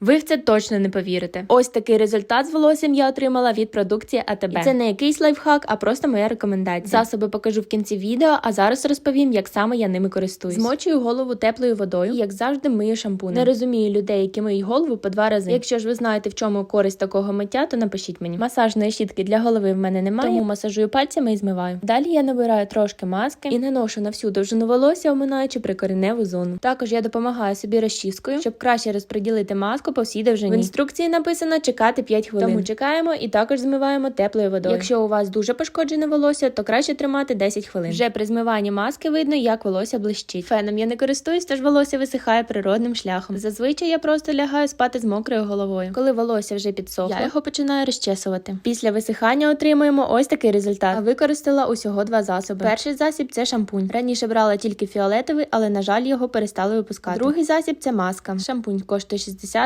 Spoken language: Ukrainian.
Ви в це точно не повірите. Ось такий результат з волоссям я отримала від продукції АТБ. І це не якийсь лайфхак, а просто моя рекомендація. Засоби покажу в кінці відео, а зараз розповім, як саме я ними користуюсь. Змочую голову теплою водою, і, як завжди, мию шампунем. Не розумію людей, які миють голову по два рази. Якщо ж ви знаєте, в чому користь такого миття, то напишіть мені. Масажної щітки для голови в мене немає, тому масажую пальцями і змиваю. Далі я набираю трошки маски і наношу на всю довжину волосся, оминаючи прикореневу зону. Також я допомагаю собі розчіскою, щоб краще розподілити маску по всій довжині. В інструкції написано чекати 5 хвилин. Тому чекаємо і також змиваємо теплою водою. Якщо у вас дуже пошкоджене волосся, то краще тримати 10 хвилин. Вже при змиванні маски видно, як волосся блищить. Феном я не користуюсь, тож волосся висихає природним шляхом. Зазвичай я просто лягаю спати з мокрою головою. Коли волосся вже підсохло, я його починаю розчесувати. Після висихання отримуємо ось такий результат. А використала усього два засоби. Перший засіб це шампунь. Раніше брала тільки фіолетовий, але на жаль його перестали випускати. Другий засіб це маска. Шампунь коштує 60